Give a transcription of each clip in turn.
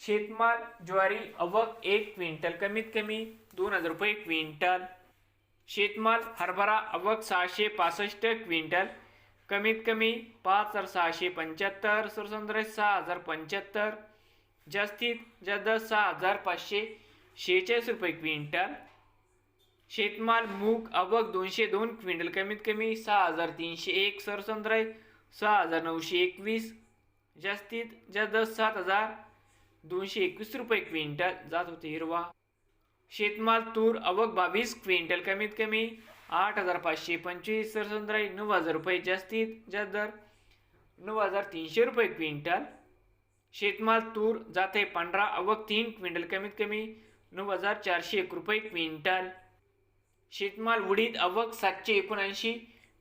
शेतमाल ज्वारी अवक एक क्विंटल कमीत कमी दोन हजार रुपये क्विंटल. शेतमाल हरभरा अवक सहाशे पासष्ट क्विंटल कमीत कमी पाच हजार सहाशे पंच्याहत्तर सरसंद्र सहा हजार पंच्याहत्तर जास्तीत जास्त सहा हजार पाचशे शेहेचाळीस रुपये क्विंटल. शेतमाल मूग अवक दोनशे दोन क्विंटल कमीत कमी सहा हजार तीनशे एक सरसंद्रय सहा हजार नऊशे एकवीस जास्तीत जास्त सात हजार दोनशे एकवीस रुपये क्विंटल. जात होते हिरवा. शेतमाल तूर अवक बावीस क्विंटल कमीत कमी आठ हजार पाचशे पंचवीस सरसंद्राई नऊ हजार रुपये जास्तीत जास्त दर नऊ हजार तीनशे रुपये क्विंटल. शेतमाल तूर जाते पांढरा अवक तीन क्विंटल कमीत कमी नऊ हजार चारशे एक रुपये क्विंटल. शेतमाल उडीद अवक सातशे एकोणऐंशी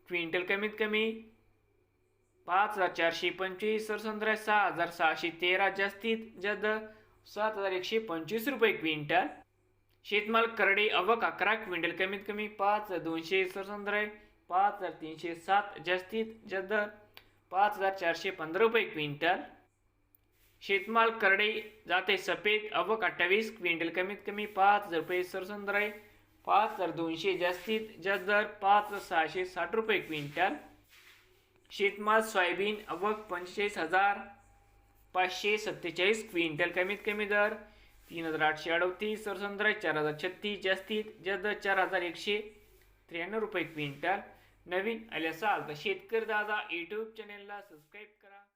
क्विंटल कमीत कमी पाच हजार चारशे पंचवीस सरसंद्रा सहा हजार सहाशे तेरा जास्तीत जास्त सात हजार एकशे पंचवीस रुपये क्विंटल. शेतमाल करडे अवक अकरा क्विंटल कमीत कमी पाच हजार दोनशे सरसंद्रा पाच हजार तीनशे सात जास्तीत जास्त पाच हजार चारशे पंधरा रुपये क्विंटल. शेतमाल करडे जाते सफेद अवक अठ्ठावीस क्विंटल कमीत कमी पाच हजार रुपये सरसंद्रा पाच हजार दोनशे जास्तीत जास्त दर पाच हजार सहाशे साठ रुपये क्विंटल. शेतमाल सोयाबीन अवक पंचेचाळीस हजार पाचशे सत्तेचाळीस. क्विंटल कमीत कमी दर तीन हजार आठशे अडतीस. सरसंद्रा चार हजार छत्तीस. जास्तीत जास्त चार हजार एकशे त्र्याण्णव रुपये क्विंटल. नवीन आले तर शेतकरी दादा यूट्यूब चॅनेलला सबस्क्राईब करा.